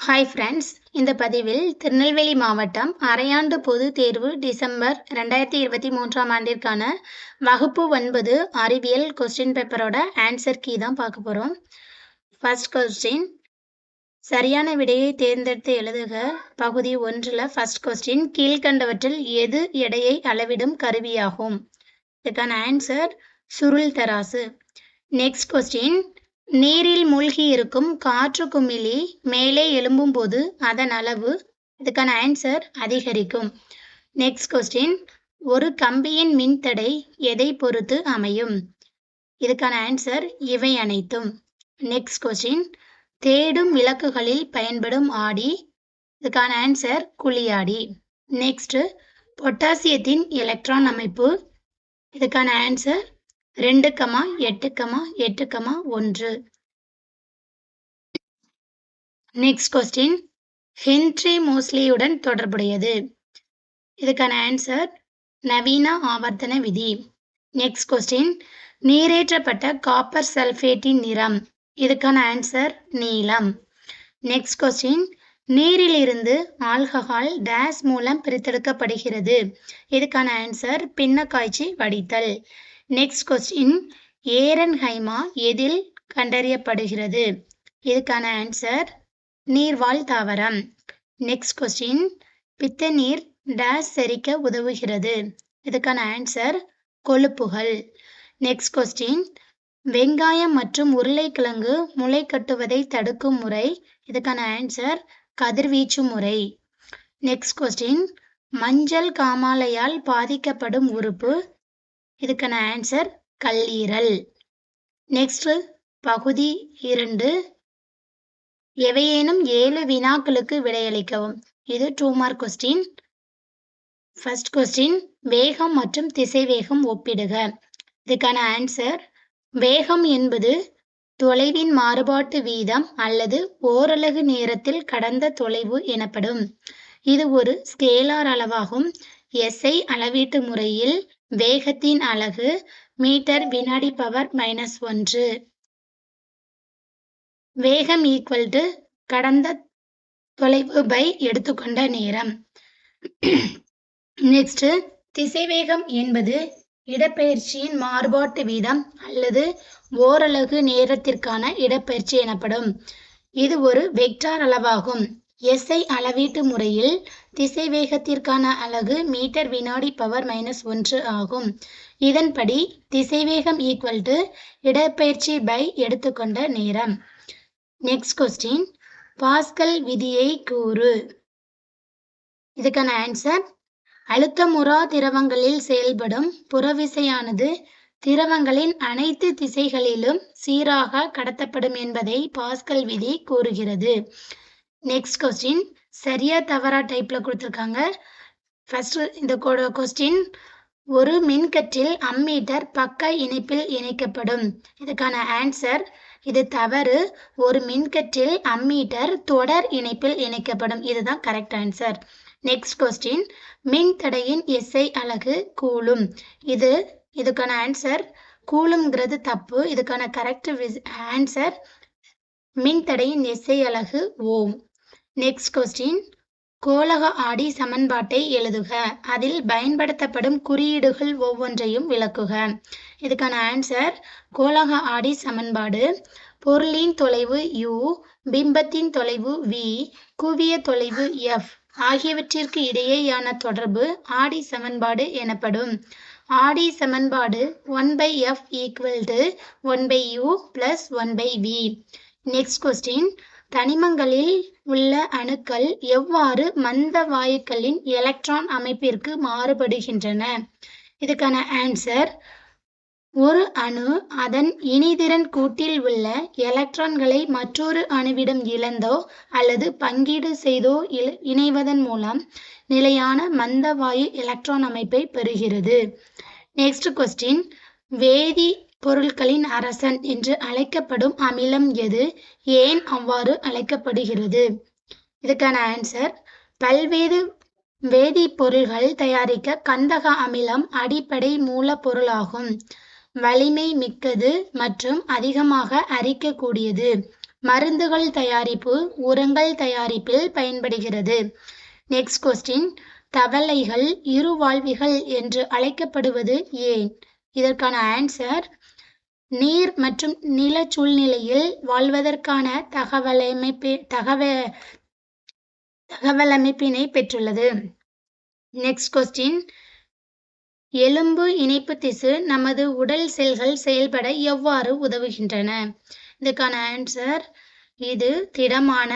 Hi friends இந்த பதிவில் திருநெல்வேலி மாவட்டம் அரையாண்டு பொது தேர்வு டிசம்பர் ரெண்டாயிரத்தி இருபத்தி மூன்றாம் ஆண்டிற்கான வகுப்பு ஒன்பது அறிவியல் கொஸ்டின் பேப்பரோட ஆன்சர் கீ தான் பார்க்க போகிறோம் ஃபர்ஸ்ட் கொஸ்டின் சரியான விடையை தேர்ந்தெடுத்து எழுதுக. பகுதி ஒன்றில் ஃபர்ஸ்ட் கொஸ்டின் கீழ்கண்டவற்றில் எது எடையை அளவிடும் கருவியாகும்? இதுக்கான ஆன்சர் சுருள் தராசு. நெக்ஸ்ட் கொஸ்டின் நீரில் மூழ்கி இருக்கும் காற்று குமிழி மேலே எழும்பும்போது அதன் அளவு இதுக்கான ஆன்சர் அதிகரிக்கும். நெக்ஸ்ட் கொஸ்டின் ஒரு கம்பியின் மின்தடை எதை பொறுத்து அமையும்? இதுக்கான ஆன்சர் இவை அனைத்தும். நெக்ஸ்ட் கொஸ்டின் தேடும் விளக்குகளில் பயன்படும் ஆடி. இதுக்கான ஆன்சர் குழியாடி. நெக்ஸ்ட் பொட்டாசியத்தின் எலக்ட்ரான் அமைப்பு. இதுக்கான ஆன்சர் ரெண்டு கமா எட்டு கமா எட்டு கமா ஒன்று. நெக்ஸ்ட் கொஸ்டின் ஹென்ட்ரி மோஸ்லியுடன் தொடர்புடையது. இதுக்கான ஆன்சர் நவீன ஆவர்த்தன விதி. நெக்ஸ்ட் கொஸ்டின் நீரேற்றப்பட்ட காப்பர் சல்ஃபேட்டின் நிறம். இதுக்கான ஆன்சர் நீலம் நெக்ஸ்ட் கொஸ்டின் நீரிலிருந்து ஆல்கஹால் டேஸ் மூலம் பிரித்தெடுக்கப்படுகிறது. இதுக்கான ஆன்சர் பின்னக்காய்ச்சி வடித்தல். நெக்ஸ்ட் கொஸ்டின் ஏரன்ஹைமா எதில் கண்டறியப்படுகிறது? இதுக்கான ஆன்சர் நீர்வாழ் தாவரம். நெக்ஸ்ட் கொஸ்டின் பித்த நீர் டேஸ் செரிக்க உதவுகிறது. இதுக்கான ஆன்சர் கொழுப்புகள். நெக்ஸ்ட் கொஸ்டின் வெங்காயம் மற்றும் உருளைக்கிழங்கு முளை கட்டுவதை தடுக்கும் முறை. இதுக்கான ஆன்சர் கதிர்வீச்சு முறை. நெக்ஸ்ட் கொஸ்டின் மஞ்சள் காமாலையால் பாதிக்கப்படும் உறுப்பு. இதுக்கான ஆன்சர் கல்லீரல். நெக்ஸ்ட் பகுதி இரண்டு. எவையேனும் ஏழு வினாக்களுக்கு விடையளிக்கவும். இது two mark question first question வேகம் மற்றும் திசைவேகம் ஒப்பிடுக. இதுக்கான ஆன்சர் வேகம் என்பது தொலைவின் மாறுபாட்டு வீதம் அல்லது ஓரலகு நேரத்தில் கடந்த தொலைவு எனப்படும். இது ஒரு ஸ்கேலார் அளவாகும். எஸ்ஐ அளவீட்டு முறையில் வேகத்தின் அலகு மீட்டர் வினாடி பவர் மைனஸ் ஒன்று. வேகம் ஈக்குவல் டு கடந்த தொலைவு பை எடுத்துக்கொண்ட நேரம். நெக்ஸ்ட் திசைவேகம் என்பது இடப்பெயர்ச்சியின் மாறுபாட்டு வீதம் அல்லது ஓரலகு நேரத்திற்கான இடப்பெயர்ச்சி எனப்படும். இது ஒரு வெக்டார் அளவாகும். எஸ்ஐ அளவீட்டு முறையில் திசைவேகத்திற்கான அலகு மீட்டர் வினாடி பவர் மைனஸ் ஒன்று ஆகும். இதன்படி திசைவேகம் ஈக்குவல் டு இடப்பெயர்ச்சி பை எடுத்துக்கொண்ட நேரம். நெக்ஸ்ட் கொஸ்டின் பாஸ்கல் விதியை கூறு. இதுக்கான ஆன்சர் அழுத்தமுறா திரவங்களில் செயல்படும் புறவிசையானது திரவங்களின் அனைத்து திசைகளிலும் சீராக கடத்தப்படும் என்பதை பாஸ்கல் விதி கூறுகிறது. நெக்ஸ்ட் கொஸ்டின் சரியா தவறா டைப்பில் கொடுத்துருக்காங்க. ஃபஸ்ட்டு இந்த கொஸ்டின் ஒரு மின்கற்றில் அம்மீட்டர் பக்க இணைப்பில் இணைக்கப்படும். இதுக்கான ஆன்சர் இது தவறு. ஒரு மின்கற்றில் அம்மீட்டர் தொடர் இணைப்பில் இணைக்கப்படும். இதுதான் கரெக்ட் ஆன்சர் நெக்ஸ்ட் கொஸ்டின் மின் தடையின் எஸ்ஐ அலகு கூலும். இது இதுக்கான ஆன்சர் கூலுங்கிறது தப்பு. இதுக்கான கரெக்ட் ஆன்சர் மின் தடையின் எஸ்ஐ அலகு ஓம். நெக்ஸ்ட் கொஸ்டின் கோலக ஆடி சமன்பாட்டை எழுதுக. அதில் பயன்படுத்தப்படும் குறியீடுகள் ஒவ்வொன்றையும் விளக்குக. இதுக்கான ஆன்சர் கோலக ஆடி சமன்பாடு. பொருளின் தொலைவு u பிம்பத்தின் தொலைவு v குவிய தொலைவு f ஆகியவற்றிற்கு இடையேயான தொடர்பு ஆடி சமன்பாடு எனப்படும். ஆடி சமன்பாடு one by f equal to one by u plus one by v next question தனிமங்களில் உள்ள அணுக்கள் எவ்வாறு மந்த வாயுக்களின் எலக்ட்ரான் அமைப்பிற்கு மாறுபடுகின்றன? இதுக்கான ஆன்சர் ஒரு அணு அதன் இனிதிறன் கூட்டில் உள்ள எலக்ட்ரான்களை மற்றொரு அணுவிடம் இழந்தோ அல்லது பங்கீடு செய்தோ இணைவதன் மூலம் நிலையான மந்த வாயு எலக்ட்ரான் அமைப்பை பெறுகிறது. நெக்ஸ்ட் கொஸ்டின் வேதி பொருட்களின் அரசன் என்று அழைக்கப்படும் அமிலம் எது? ஏன் அவ்வாறு அழைக்கப்படுகிறது? இதுக்கான ஆன்சர் பல்வேறு வேதிப்பொருள்கள் தயாரிக்க கந்தக அமிலம் அடிப்படை மூலப்பொருளாகும். வலிமை மிக்கது மற்றும் அதிகமாக அரிக்கக்கூடியது. மருந்துகள் தயாரிப்பு உரங்கள் தயாரிப்பில் பயன்படுகிறது. நெக்ஸ்ட் கொஸ்டின் தவளைகள் இருவாழ்விகள் என்று அழைக்கப்படுவது ஏன்? இதற்கான ஆன்சர் நீர் மற்றும் நில சூழ்நிலையில் வாழ்வதற்கான தகவலமைப்பு தகவ தகவலமைப்பினை பெற்றுள்ளது. நெக்ஸ்ட் கொஸ்டின் எலும்பு இணைப்பு திசு நமது உடல் செல்கள் செயல்பட எவ்வாறு உதவுகின்றன? இதுக்கான ஆன்சர் இது திடமான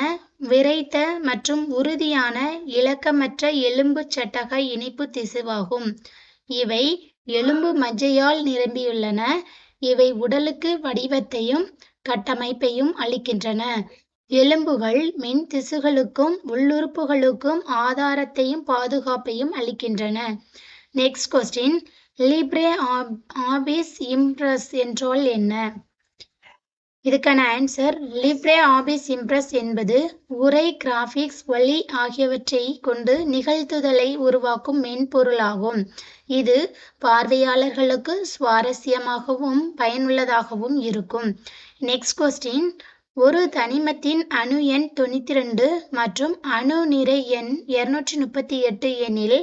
விரைத்த மற்றும் உறுதியான இலக்கமற்ற எலும்பு சட்டக இணைப்பு திசுவாகும். இவை எலும்பு மஜ்ஜையால் நிரம்பியுள்ளன. இவை உடலுக்கு வடிவத்தையும் கட்டமைப்பையும் அளிக்கின்றன. எலும்புகள் மென் திசுகளுக்கும் உள்ளுறுப்புகளுக்கும் ஆதாரத்தையும் பாதுகாப்பையும் அளிக்கின்றன. Next question Libre office Impress என்றால் என்ன? இதுக்கான ஆன்சர் லிப்ரே ஆபிஸ் இம்ப்ரஸ் என்பது உரை கிராபிக்ஸ் ஒலி ஆகியவற்றை கொண்டு நிகழ்த்துதலை உருவாக்கும் மென்பொருளாகும். இது பார்வையாளர்களுக்கு சுவாரஸ்யமாகவும் பயனுள்ளதாகவும் இருக்கும். நெக்ஸ்ட் கொஸ்டின் ஒரு தனிமத்தின் அணு எண் தொண்ணூற்றி ரெண்டு மற்றும் அணு நிறை எண் இருநூற்றி முப்பத்தி எட்டு எனில்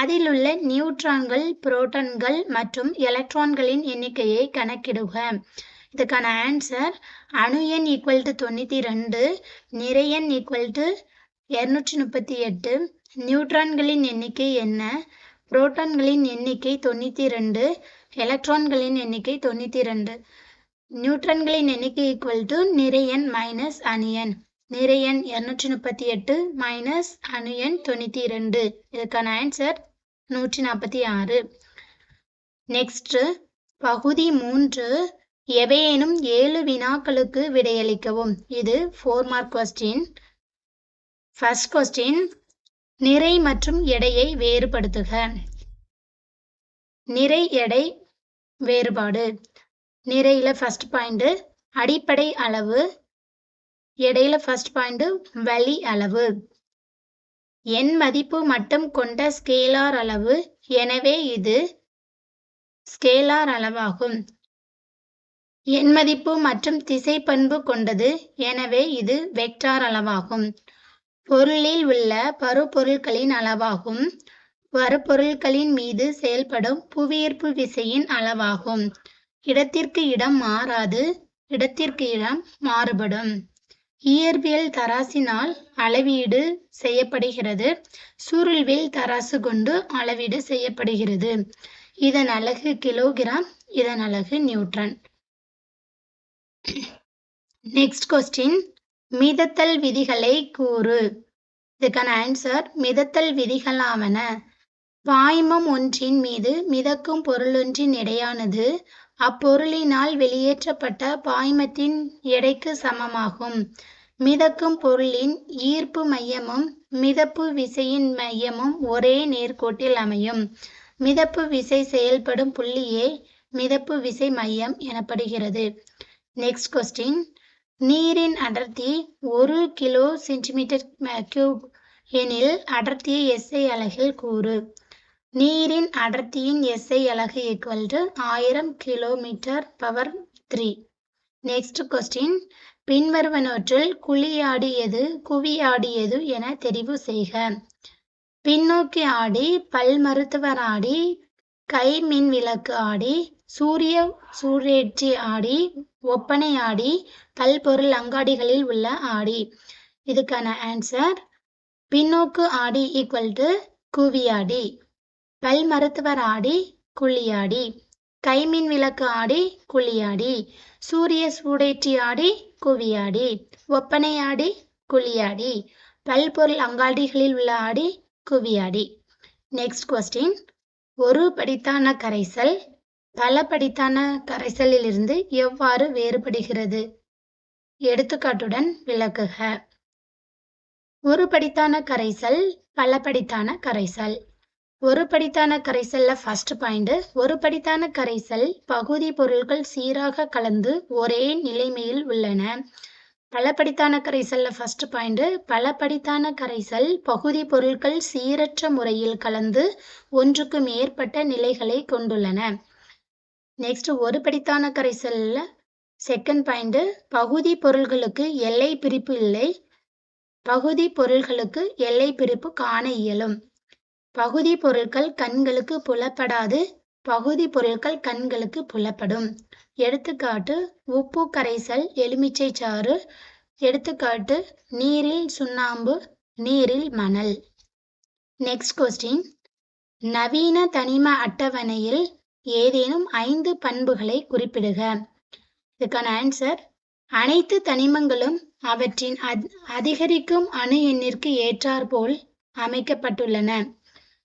அதிலுள்ள நியூட்ரான்கள் புரோட்டான்கள் மற்றும் எலக்ட்ரான்களின் எண்ணிக்கையை கணக்கிடுக. இதுக்கான ஆன்சர் அணு எண் ஈக்குவல் டு தொண்ணூற்றி ரெண்டு நிறை எண் ஈக்குவல் டு இரநூற்றி முப்பத்தி எட்டு நியூட்ரான்களின் எண்ணிக்கை என்ன? புரோட்டான்களின் எண்ணிக்கை தொண்ணூற்றி ரெண்டு எலக்ட்ரான்களின் எண்ணிக்கை தொண்ணூற்றி ரெண்டு. நியூட்ரன்களின் எண்ணிக்கை ஈக்குவல் டு நிறையன் மைனஸ் அணியன் நிறையன் இரநூற்றி முப்பத்தி எட்டு மைனஸ் அணியன் தொண்ணூற்றி ரெண்டு. இதுக்கான ஆன்சர் நூற்றி நாற்பத்தி ஆறு. நெக்ஸ்ட் பகுதி மூன்று எவையேனும் ஏழு வினாக்களுக்கு விடையளிக்கவும். இது four mark question first question நிறை மற்றும் எடையை வேறுபடுத்துக. நிறை எடை வேறுபாடு. நிறையில ஃபர்ஸ்ட் பாயிண்ட் அடிப்படை அளவு. எடையில ஃபர்ஸ்ட் பாயிண்ட் வழி அளவு. எண் மதிப்பு மட்டும் கொண்ட ஸ்கேலார் அளவு. எனவே இது ஸ்கேலார் அளவாகும். எண் மதிப்பு மற்றும் திசை பண்பு கொண்டது. எனவே இது வெக்டார் அளவாகும். பொருளில் உள்ள பருப்பொருட்களின் அளவாகும். பருப்பொருட்களின் மீது செயல்படும் புவியீர்ப்பு விசையின் அளவாகும். இடத்திற்கு இடம் மாறாது இடத்திற்கு இடம் மாறுபடும். இயற்பியல் தராசினால் அளவீடு செய்யப்படுகிறது. சுருள்வில் தராசு கொண்டு அளவீடு செய்யப்படுகிறது. இதன் அலகு கிலோகிராம் இதன் அலகு நியூட்டன் நெக்ஸ்ட் கொஸ்டின் மிதத்தல் விதிகளை கூறு. இதுக்கான ஆன்சர் மிதத்தல் விதிகளாவன. பாய்மம் ஒன்றின் மீது மிதக்கும் பொருளொன்றின் எடையானது அப்பொருளினால் வெளியேற்றப்பட்ட பாய்மத்தின் எடைக்கு சமமாகும். மிதக்கும் பொருளின் ஈர்ப்பு மையமும் மிதப்பு விசையின் மையமும் ஒரே நேர்கோட்டில் அமையும். மிதப்பு விசை செயல்படும் புள்ளியே மிதப்பு விசை மையம் எனப்படுகிறது. நெக்ஸ்ட் கொஸ்டின் நீரின் அடர்த்தி ஒரு கிலோ சென்டிமீட்டர் கியூப் எனில் அடர்த்தியை எஸ்ஐ அலகில் கூறு. நீரின் அடர்த்தியின் எஸ்ஐ அலகு ஈக்குவல் டு ஆயிரம் kilometre power three next question பின்வருவனவற்றில் குவியாடி எது என தெரிவு செய்க. பின்னோக்கி ஆடி பல் மருத்துவர் ஆடி கை மின் விளக்கு ஆடி சூரிய சூரேற்றி ஆடி ஒப்பனை ஆடி பல்பொருள் அங்காடிகளில் உள்ள ஆடி. இதுக்கான ஆன்சர் பின்னோக்கு ஆடி ஈக்குவல் டு குவியாடி. பல் மருத்துவர் ஆடி குழியாடி. கைமின் விளக்கு ஆடி குழியாடி. சூரிய சூடேற்றி ஆடி குவியாடி. ஒப்பனை ஆடி குழியாடி பல்பொருள் அங்காடிகளில் உள்ள ஆடி குவியாடி. நெக்ஸ்ட் கொஸ்டின் ஒரு படித்தான கரைசல் பல படித்தான கரைசலிலிருந்து எவ்வாறு வேறுபடுகிறது? எடுத்துக்காட்டுடன் விளக்குக. ஒரு படித்தான கரைசல் பல படித்தான கரைசல். ஒரு படித்தான கரைசல்ல ஃபர்ஸ்ட் பாயிண்ட் ஒரு படித்தான கரைசல் பகுதி பொருட்கள் சீராக கலந்து ஒரே நிலைமையில் உள்ளன. பல படித்தான கரைசல்ல ஃபர்ஸ்ட் பாயிண்ட் பல படித்தான கரைசல் பகுதி பொருட்கள் சீரற்ற முறையில் கலந்து ஒன்றுக்கு மேற்பட்ட நிலைகளை கொண்டுள்ளன. நெக்ஸ்ட் ஒரு படித்தான கரைசல்ல செகண்ட் பாயிண்ட்டு பகுதி பொருள்களுக்கு எல்லை பிரிப்பு இல்லை. பகுதி பொருள்களுக்கு எல்லை பிரிப்பு காண இயலும். பகுதி பொருட்கள் கண்களுக்கு புலப்படாது. பகுதி பொருட்கள் கண்களுக்கு புலப்படும். எடுத்துக்காட்டு உப்பு கரைசல் எலுமிச்சை சாறு. எடுத்துக்காட்டு நீரில் சுண்ணாம்பு நீரில் மணல். நெக்ஸ்ட் கொஸ்டின் நவீன தனிம அட்டவணையில் ஏதேனும் ஐந்து பண்புகளை குறிப்பிடுக. இதுக்கான ஆன்சர் அனைத்து தனிமங்களும் அவற்றின் அதிகரிக்கும் அணு எண்ணிற்கு ஏற்றாற்போல் அமைக்கப்பட்டுள்ளன.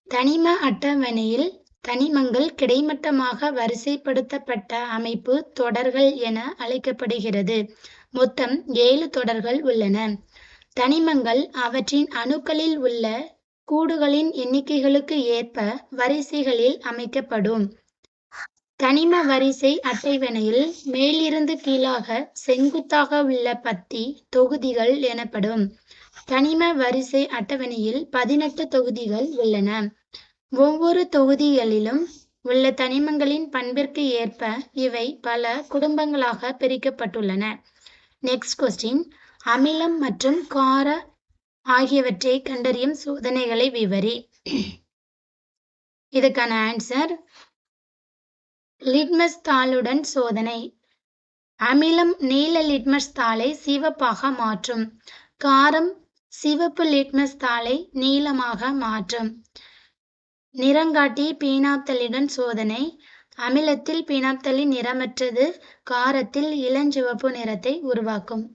தனிம அட்டவணையில் தனிமங்கள் கிடைமட்டமாக வரிசைப்படுத்தப்பட்ட அமைப்பு தொடர்கள் என அழைக்கப்படுகிறது. மொத்தம் ஏழு தொடர்கள் உள்ளன. தனிமங்கள் அவற்றின் அணுக்களில் உள்ள கூடுகளின் எண்ணிக்கைகளுக்கு ஏற்ப வரிசைகளில் அமைக்கப்படும். தனிம வரிசை அட்டவணையில் மேலிருந்து கீழாக செங்குத்தாக உள்ள பத்தி தொகுதிகள் எனப்படும். தனிம வரிசை அட்டவணையில் பதினெட்டு தொகுதிகள் உள்ளன. ஒவ்வொரு தொகுதிகளிலும் உள்ள தனிமங்களின் பண்பிற்கு ஏற்ப இவை பல குடும்பங்களாக பிரிக்கப்பட்டுள்ளன. நெக்ஸ்ட் கொஸ்டின் அமிலம் மற்றும் கார ஆகியவற்றை கண்டறியும் சோதனைகளை விவரி. இதுக்கான ஆன்சர் லிட்மஸ் தாளுடன் சோதனை. அமிலம் நீல லிட்மஸ் தாளை சிவப்பாக மாற்றும். காரம் சிவப்பு லிட்மஸ் தாளை நீலமாக மாற்றும். நிறங்காட்டி பீனாப்தலிடன் சோதனை. அமிலத்தில் பீனாப்தலின் நிறமற்றது. காரத்தில் இளஞ்சிவப்பு நிறத்தை உருவாக்கும்.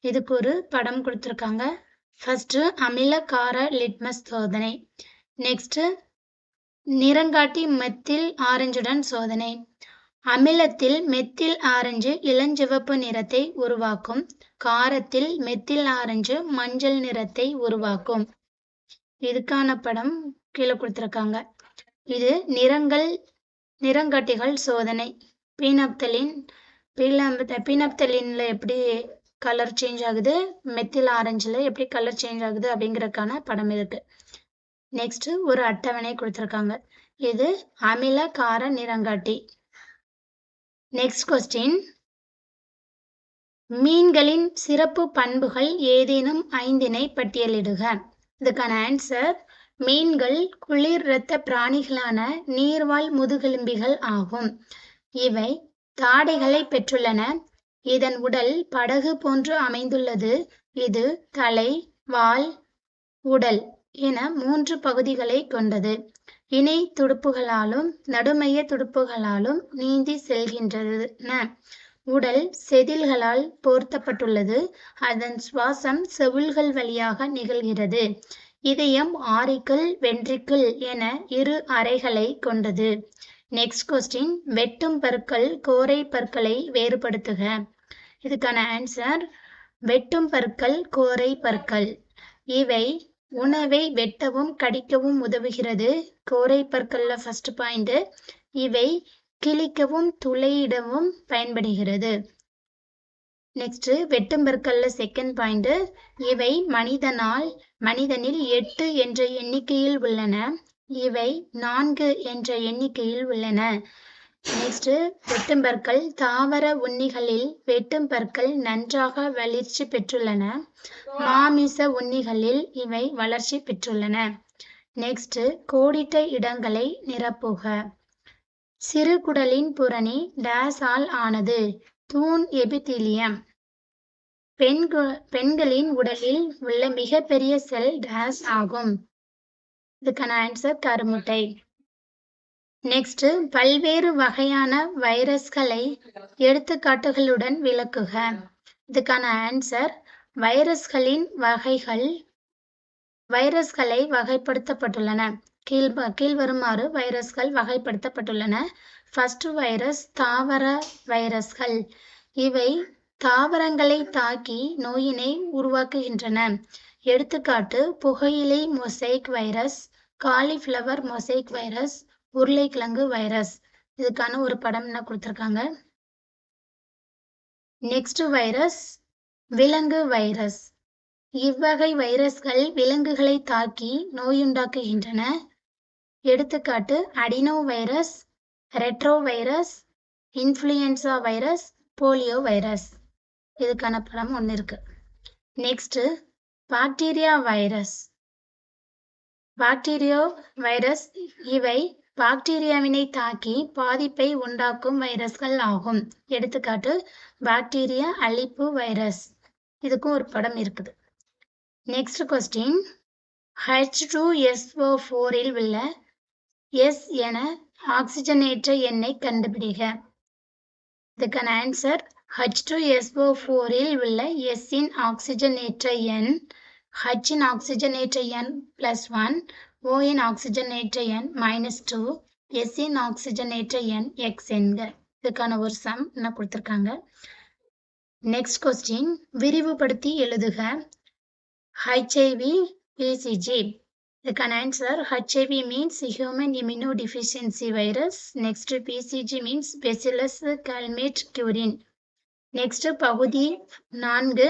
இதுக்கு ஒரு படம் கொடுத்துருக்காங்க. ஃபஸ்ட்டு அமில கார லிட்மஸ் சோதனை. நெக்ஸ்ட் நிறங்காட்டி மெத்தில் ஆரஞ்சுடன் சோதனை. அமிலத்தில் மெத்தில் ஆரஞ்சு இளஞ்சிவப்பு நிறத்தை உருவாக்கும். காரத்தில் மெத்தில் ஆரஞ்சு மஞ்சள் நிறத்தை உருவாக்கும். இதுக்கான படம் கீழே கொடுத்துருக்காங்க. இது நிறங்கள் நிறங்காட்டிகள் சோதனை. பீனப்தலின் பீனப்தலின்ல எப்படி கலர் சேஞ்ச் ஆகுது? மெத்தில் ஆரஞ்சில் எப்படி கலர் சேஞ்ச் ஆகுது அப்படிங்கறதுக்கான படம் இருக்கு. நெக்ஸ்ட் ஒரு அட்டவணை கொடுத்துருக்காங்க. இது அமில கார நிறங்காட்டி. நெக்ஸ்ட் கொஸ்டின் மீன்களின் சிறப்பு பண்புகள் ஏதேனும் ஐந்தினை பட்டியலிடுக. இதுக்கான ஆன்சர் மீன்கள் குளிர் இரத்த பிராணிகளான நீர்வாழ் முதுகெலும்பிகள் ஆகும். இவை தாடைகளை பெற்றுள்ளன. இதன் உடல் படகு போன்று அமைந்துள்ளது. இது தலை வால் உடல். என மூன்று பகுதிகளை கொண்டது. இணை துடுப்புகளாலும் நடுமைய துடுப்புகளாலும் நீந்தி செல்கின்றன. உடல் செதில்களால் போர்த்தப்பட்டுள்ளது. அதன் சுவாசம் செவுள்கள் வழியாக நிகழ்கிறது. இதயம் ஆரிக்கல் வென்ட்ரிக்கிள் என இரு அறைகளை கொண்டது. Next question. வெட்டும் பற்கள் கோரை பற்களை வேறுபடுத்துக. இதுக்கான ஆன்சர் வெட்டும் பற்கள் கோரை பற்கள். இவை உணவை வெட்டவும் கடிக்கவும் உதவுகிறது. கோரை பற்கள்ல ஃபர்ஸ்ட் பாயிண்ட் இவை கிழிக்கவும் துளையிடவும் பயன்படுகிறது. நெக்ஸ்ட் வெட்டும் பற்கள்ல செகண்ட் பாயிண்ட் இவை மனிதனால் மனிதனில் எட்டு என்ற எண்ணிக்கையில் உள்ளன. இவை நான்கு என்ற எண்ணிக்கையில் உள்ளன. நெக்ஸ்ட் வெட்டும் பற்கள் தாவர உண்ணிகளில் வெட்டும் பற்கள் நன்றாக வளர்ச்சி பெற்றுள்ளன. மாமிச உண்ணிகளில் இவை வளர்ச்சி பெற்றுள்ளன. நெக்ஸ்ட் கோடிட்ட இடங்களை நிரப்புக. சிறுகுடலின் புறணி டேஸ் ஆல் ஆனது. தூண் எபிதீலியம் பெண்கு பெண்களின் உடலில் உள்ள மிகப்பெரிய செல் டேஸ் ஆகும். இதுக்கான ஆன்சர் கருமுட்டை. நெக்ஸ்ட் பல்வேறு வகையான வைரஸ்களை எடுத்துக்காட்டுகளுடன் விளக்குக. இதுக்கான ஆன்சர் வைரஸ்களின் வகைகள் வைரஸ்களை வகைப்படுத்தப்பட்டுள்ளன. கீழ் கீழ்வருமாறு வைரஸ்கள் வகைப்படுத்தப்பட்டுள்ளன. ஃபர்ஸ்ட் வைரஸ் தாவர வைரஸ்கள். இவை தாவரங்களை தாக்கி நோயினை உருவாக்குகின்றன. எடுத்துக்காட்டு புகையிலை mosaic virus cauliflower mosaic virus உருளைக்கிழங்கு வைரஸ். இதுக்கான ஒரு படம் என்ன கொடுத்துருக்காங்க? நெக்ஸ்ட் வைரஸ் விலங்கு வைரஸ் இவ்வகை வைரஸ்கள் விலங்குகளை தாக்கி நோயுண்டாக்குகின்றன. எடுத்துக்காட்டு adenovirus retrovirus influenza virus polio virus இதுக்கான படம் ஒன்று இருக்கு. நெக்ஸ்ட்டு பாக்டீரியா வைரஸ் பாக்டீரியோ வைரஸ் இவை பாக்டீரியாவினை தாக்கி பாதிப்பை உண்டாக்கும் வைரஸ்கள் ஆகும். எடுத்துக்காட்டு பாக்டீரியா அழிப்பு வைரஸ். இதுக்கும் ஒரு படம் இருக்குது. Next question H two S O ஃபோரில் உள்ள எஸ் என ஆக்சிஜனேற்ற எண்ணை கண்டுபிடிக. இதுக்கான ஆன்சர் ஹச் டூ எஸ்ஓ ஃபோரில் உள்ள எஸ்ஸின் ஆக்சிஜனேற்ற எண் ஹச்சின் ஆக்சிஜனேற்ற எண் பிளஸ் ஒன் ஓயின் ஆக்சிஜனேற்ற எண் மைனஸ் டூ எஸ்ஸின் ஆக்சிஜனேற்ற எண் எக்ஸ் என்க இதுக்கான ஒரு சம் என்ன கொடுத்துருக்காங்க? நெக்ஸ்ட் கொஸ்டின் விரிவுபடுத்தி எழுதுக. ஹெச்ஐவி பிசிஜி இதுக்கான answer HIV means human immunodeficiency virus next BCG means bacillus Calmette Guerin next பகுதி நான்கு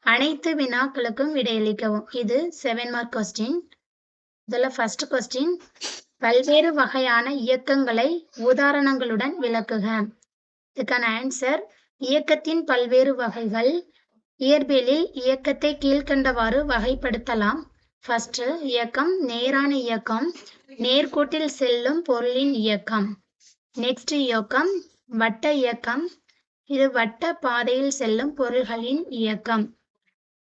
அனைத்து வினாக்களுக்கும் விடையளிக்கவும். இது செவன் மார்க் கொஸ்டின் இதில் ஃபர்ஸ்ட் கொஸ்டின் பல்வேறு வகையான இயக்கங்களை உதாரணங்களுடன் விளக்குக. இதுக்கான ஆன்சர் இயக்கத்தின் பல்வேறு வகைகள். இயற்பியலில் இயக்கத்தை கீழ்கண்டவாறு வகைப்படுத்தலாம். ஃபர்ஸ்ட் இயக்கம். நேரான இயக்கம். நேர்கோட்டில் செல்லும் பொருளின் இயக்கம். நெக்ஸ்ட் இயக்கம். வட்ட இயக்கம். இது வட்ட பாதையில் செல்லும் பொருள்களின் இயக்கம்.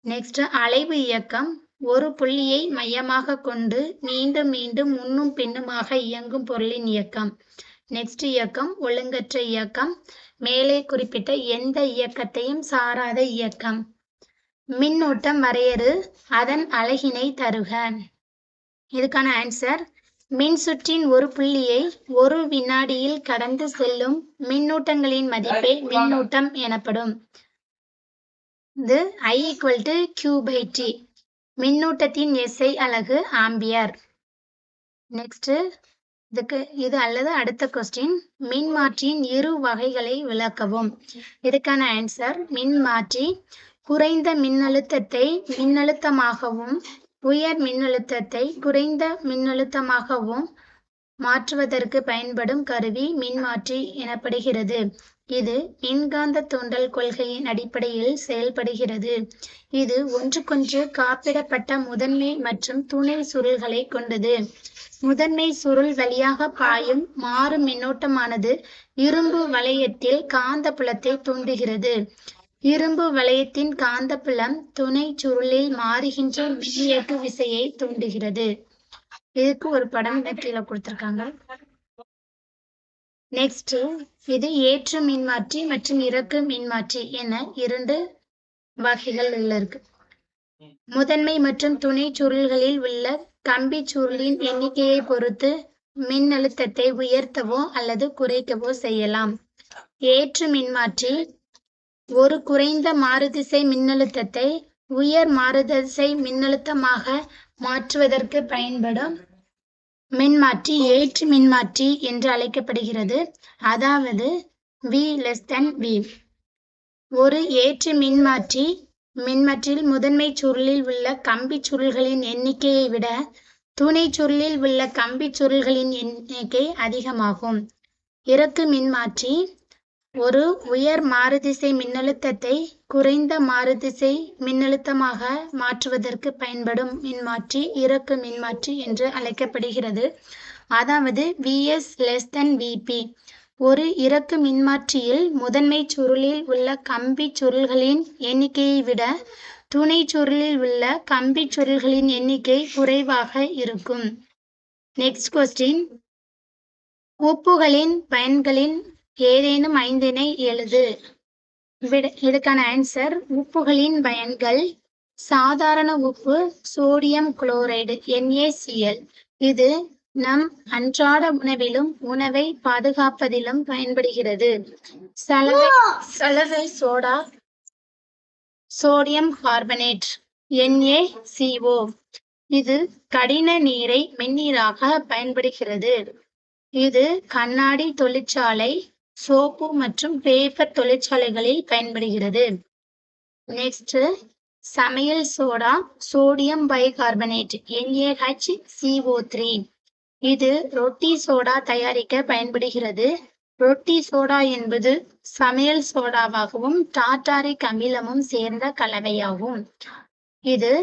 நெக்ஸ்ட் அலைவு இயக்கம். ஒரு புள்ளியை மையமாக கொண்டு மீண்டும் மீண்டும் முன்னும் பின்னுமாக இயங்கும் பொருளின் இயக்கம். நெக்ஸ்ட் இயக்கம் ஒழுங்கற்ற இயக்கம். மேலே குறிப்பிட்ட எந்த இயக்கத்தையும் சாராத இயக்கம். மின்னூட்டம் வரையறு அதன் அலகினை தருக. இதுக்கான ஆன்சர் மின்சுற்றின் ஒரு புள்ளியை ஒரு வினாடியில் கடந்து செல்லும் மின்னூட்டங்களின் மதிப்பே மின்னூட்டம் எனப்படும். இது I equal to Q by T மின்னூட்டத்தின் எஸ்ஐ அலகு ஆம்பியர். நெக்ஸ்ட் இதுக்கு இது அல்லது அடுத்த கொஸ்டின் மின்மாற்றியின் இரு வகைகளை விளக்கவும். இதுக்கான ஆன்சர் மின்மாற்றி குறைந்த மின்னழுத்தத்தை மின்னழுத்தமாகவும் உயர் மின்னழுத்தத்தை குறைந்த மின்னழுத்தமாகவும் மாற்றுவதற்கு பயன்படும் கருவி மின்மாற்றி எனப்படுகிறது. இது மின்காந்த தூண்டல் கொள்கையின் அடிப்படையில் செயல்படுகிறது. இது ஒன்றுக்கொன்று காப்பிடப்பட்ட முதன்மை மற்றும் துணை சுருள்களை கொண்டது. முதன்மை சுருள் வழியாக பாயும் மாறு மின்னோட்டமானது இரும்பு வளையத்தில் காந்த புலத்தை தூண்டுகிறது. இரும்பு வளையத்தின் காந்தப்புலம் துணை சுருளில் மாறுகின்ற மின்னியக்கு விசையை தூண்டுகிறது. இதுக்கு ஒரு படம் கீழே கொடுத்திருக்காங்க. நெக்ஸ்ட் இது ஏற்று மின்மாற்றி மற்றும் இறக்கு மின்மாற்றி என இரண்டு வகைகள் இருக்கு. முதன்மை மற்றும் துணை சுருள்களில் உள்ள கம்பி சுருளின் எண்ணிக்கையை பொறுத்து மின்னழுத்தத்தை உயர்த்தவோ அல்லது குறைக்கவோ செய்யலாம். ஏற்று மின்மாற்றி ஒரு குறைந்த மாறுதிசை மின்னழுத்தத்தை உயர் மாறுதிசை மின்னழுத்தமாக மாற்றுவதற்கு பயன்படும் மின்மாற்றி ஏற்று மின்மாற்றி என்று அழைக்கப்படுகிறது. அதாவது வி லெஸ் தென் வி ஒரு ஏற்று மின்மாற்றி மின்மாற்றியில் முதன்மை சுருளில் உள்ள கம்பி சுருள்களின் எண்ணிக்கையை விட துணை சுருளில் உள்ள கம்பி சுருள்களின் எண்ணிக்கை அதிகமாகும். இறக்கு மின்மாற்றி ஒரு உயர் மாறுதிசை மின்னழுத்தத்தை குறைந்த மாறுதிசை மின்னழுத்தமாக மாற்றுவதற்கு பயன்படும் மின்மாற்றி இறக்கு மின்மாற்றி என்று அழைக்கப்படுகிறது. அதாவது விஎஸ் லெஸ் தென் விபி ஒரு இறக்கு மின்மாற்றியில் முதன்மை சுருளில் உள்ள கம்பி சுருள்களின் எண்ணிக்கையை விட துணை சுருளில் உள்ள கம்பி சுருள்களின் எண்ணிக்கை குறைவாக இருக்கும். நெக்ஸ்ட் கொஸ்டின் உப்புகளின் பயன்களின் ஏதேனும் ஐந்தினை எழுது. இதுக்கான ஆன்சர் உப்புகளின் பயன்கள் சாதாரண உப்பு சோடியம் குளோரைடு என்ஏசிஎல் இது நம் அன்றாட உணவிலும் உணவை பாதுகாப்பதிலும் பயன்படுகிறது. சலவை சலவை சோடா சோடியம் கார்பனேட் NaCO இது கடின நீரை மென்னீராக பயன்படுகிறது. இது கண்ணாடி தொழிற்சாலை சோப்பு மற்றும் பேப்பர் தொழிற்சாலைகளில் பயன்படுகிறது. நெக்ஸ்ட் சமையல் சோடா சோடியம் பைகார்பனேட் NaHCO3 இது ரொட்டி சோடா தயாரிக்க பயன்படுகிறது. ரொட்டி சோடா என்பது சமையல் சோடாவாகவும் டாட்டாரிக் அமிலமும் சேர்ந்த கலவையாகும். இது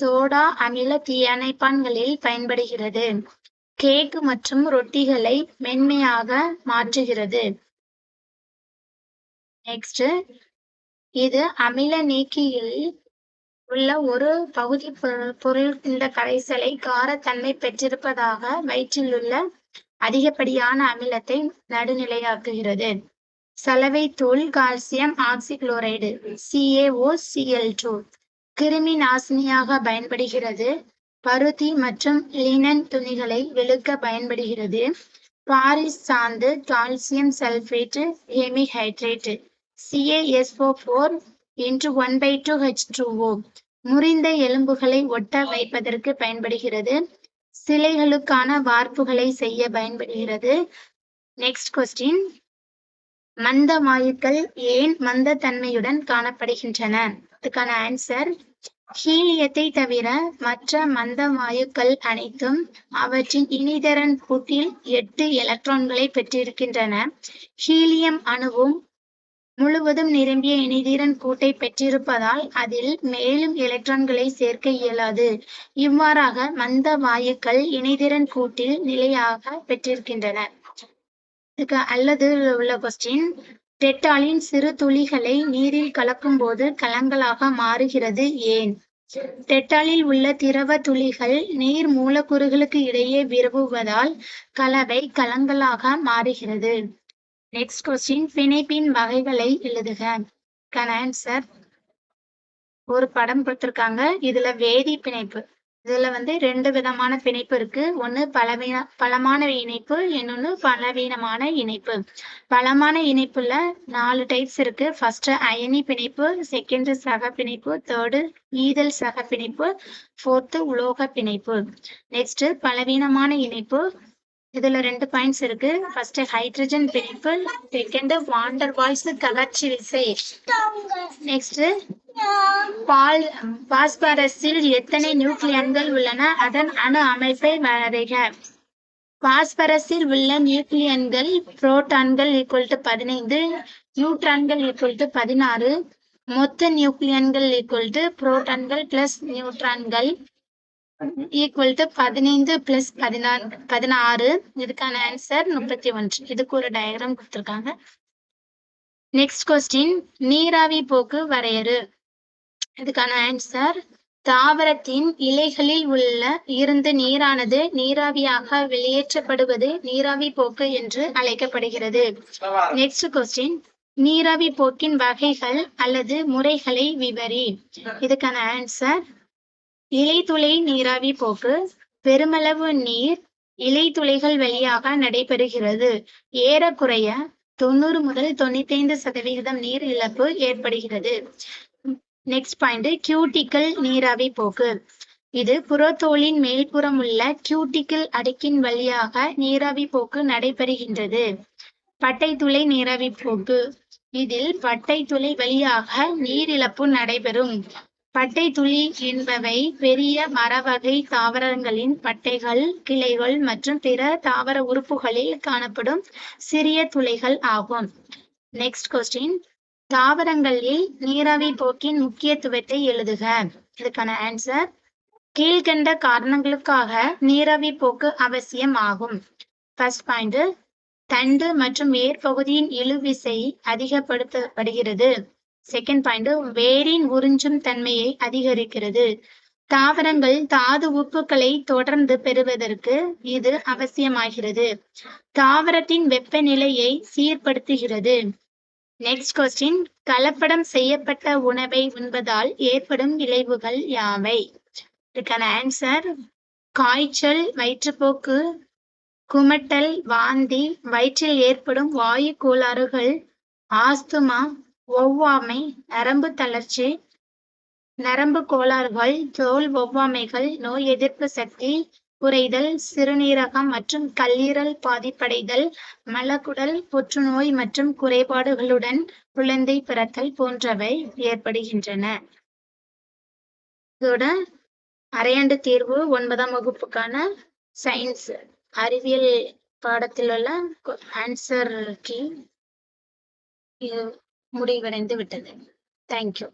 சோடா அமில தீயணைப்பான்களில் பயன்படுகிறது. கேக் மற்றும் ரொட்டிகளை மென்மையாக மாற்றுகிறது. நெக்ஸ்ட் இது அமில நீக்கியில் உள்ள ஒரு பகுதி பொருள். இந்த கரைசலை காரத்தன்மை பெற்றிருப்பதாக வயிற்றில் உள்ள அதிகப்படியான அமிலத்தை நடுநிலையாக்குகிறது. சலவை தூள் calcium oxychloride C A O C L two கிருமி நாசினியாக பயன்படுகிறது. பருத்தி மற்றும் லினன் துணிகளை வெளுக்க பயன்படுகிறது. Paris Sandhu calcium sulphate hemihydrate. C A S O four into one by two H two O முறிந்த எலும்புகளை ஒட்ட வைப்பதற்கு பயன்படுகிறது. சிலைகளுக்கான வார்ப்புகளை செய்ய பயன்படுகிறது. நெக்ஸ்ட் கொஸ்டின் மந்த வாயுக்கள் ஏன் மந்த தன்மையுடன் காணப்படுகின்றன? அதுக்கான ஆன்சர் ஹீலியத்தை தவிர மற்ற மந்த வாயுக்கள் அனைத்தும் அவற்றின் இனிதரன் கூட்டில் எட்டு எலக்ட்ரான்களை பெற்றிருக்கின்றன. ஹீலியம் அணுவும் முழுவதும் நிரம்பிய இணைதிறன் கூட்டை பெற்றிருப்பதால் அதில் மேலும் எலக்ட்ரான்களை சேர்க்க இயலாது. இவ்வாறாக மந்த வாயுக்கள் இணைதிறன் கூட்டில் நிலையாக பெற்றிருக்கின்றன. இதுக்கு அல்லது உள்ள கொஸ்டின் டெட்டாலின் சிறு துளிகளை நீரில் கலக்கும் போது கலங்களாக மாறுகிறது ஏன்? டெட்டாலில் உள்ள திரவ துளிகள் நீர் மூலக்கூறுகளுக்கு இடையே விரவுவதால் கலவை கலங்களாக மாறுகிறது. நெக்ஸ்ட் கொஸ்டின் பிணைப்பின் வகைகளை எழுதுக. ஆன்சர் ஒரு படம் கொடுத்துருக்காங்க. இதுல வேதி பிணைப்பு. இதுல வந்து ரெண்டு விதமான பிணைப்பு இருக்கு. ஒன்னு பலவீன பலமான இணைப்பு இன்னொன்னு பலவீனமான இணைப்பு. பலமான இணைப்புல நாலு டைப்ஸ் இருக்கு. ஃபர்ஸ்ட் அயனி பிணைப்பு செகண்ட் சக பிணைப்பு தேர்டு ஈதல் சக பிணைப்பு ஃபோர்த்து உலோக பிணைப்பு. நெக்ஸ்ட் பலவீனமான இணைப்பு இதுல ரெண்டு பாயிண்ட்ஸ் இருக்கு. ஃபர்ஸ்ட் ஹைட்ரஜன் பிரிப்பு செகண்ட் வாண்டர் வாய்ஸ் கவர்ச்சி விசை. நெக்ஸ்ட் பால் பாஸ்பரஸில் எத்தனை நியூக்ளியன்கள் உள்ளன? அதன் அணு அமைப்பை வரைக. பாஸ்பரஸில் உள்ள நியூக்ளியன்கள் புரோட்டான்கள் ஈக்குவல் டு பதினைந்து நியூட்ரான்கள் ஈக்குவல் டு பதினாறு மொத்த நியூக்ளியன்கள் ஈக்குவல் டு புரோட்டான்கள் பிளஸ் நியூட்ரான்கள். ஈக்குவல் டு பதினைந்து பிளஸ் பதினாறு பதினாறு. இதுக்கான ஆன்சர் முப்பத்தி ஒன்று. இதுக்கு ஒரு டயக்ராம் கொடுத்துருக்காங்க. நெக்ஸ்ட் கொஸ்டின் நீராவி போக்கு வரையறு. இதுக்கான ஆன்சர் தாவரத்தின் இலைகளில் உள்ள இருந்து நீரானது நீராவியாக வெளியேற்றப்படுவது நீராவி போக்கு என்று அழைக்கப்படுகிறது. நெக்ஸ்ட் கொஸ்டின் நீராவி போக்கின் வகைகள் அல்லது முறைகளை விவரி. இதுக்கான ஆன்சர் இலைத்துளை நீராவி போக்கு பெருமளவு நீர் இலைத்துளைகள் வழியாக நடைபெறுகிறது. ஏறக்குறைய தொண்ணூறு முதல் தொண்ணூத்தி ஐந்து சதவிகிதம் நீர் இழப்பு ஏற்படுகிறது. நெக்ஸ்ட் பாயிண்ட் கியூட்டிக்கல் நீராவி போக்கு. இது புறத்தோலின் மேல்புறம் உள்ள கியூட்டிக்கல் அடுக்கின் வழியாக நீராவி போக்கு நடைபெறுகின்றது. பட்டைத்துளை நீராவி போக்கு. இதில் பட்டைத்துளை வழியாக நீரிழப்பு நடைபெறும். பட்டை துளி என்பவை பெரிய மரவகை தாவரங்களின் பட்டைகள் கிளைகள் மற்றும் பிற தாவர உறுப்புகளில் காணப்படும் சிறிய துளைகள் ஆகும். நெக்ஸ்ட் கொஸ்டின் தாவரங்களில் நீராவி போக்கின் முக்கியத்துவத்தை எழுதுக. இதுக்கான ஆன்சர் கீழ்கண்ட காரணங்களுக்காக நீராவி போக்கு அவசியம் ஆகும் ஃபர்ஸ்ட் பாயிண்ட் தண்டு மற்றும் ஏற்பகுதியின் இழுவிசை அதிகப்படுத்தப்படுகிறது. செகண்ட் பாயிண்ட் வேரின் உறிஞ்சும் தன்மையை அதிகரிக்கிறது. தாவரங்கள் தாது உப்புக்களை தொடர்ந்து பெறுவதற்கு இது அவசியமாகிறது. தாவரத்தின் வெப்பநிலையை சீர்படுத்துகிறது. நெக்ஸ்ட் கொஸ்டின் கலப்படம் செய்யப்பட்ட உணவை உண்பதால் ஏற்படும் விளைவுகள் யாவை? இதுக்கான ஆன்சர் காய்ச்சல் வயிற்றுப்போக்கு குமட்டல் வாந்தி வயிற்றில் ஏற்படும் வாயு கோளாறுகள் ஆஸ்துமா ஒவ்வாமை நரம்பு தளர்ச்சி நரம்பு கோளாறுகள் தோல் ஒவ்வாமைகள் நோய் எதிர்ப்பு சக்தி குறைதல் சிறுநீரகம் மற்றும் கல்லீரல் பாதிப்படைதல் மலக்குடல் புற்றுநோய் மற்றும் குறைபாடுகளுடன் குழந்தை பிறத்தல் போன்றவை ஏற்படுகின்றன. இதோட அரையாண்டு தீர்வு ஒன்பதாம் வகுப்புக்கான சயின்ஸ் அறிவியல் பாடத்தில் உள்ள ஆன்சர் கீ முடிவடைந்து விட்டது. தேங்க்யூ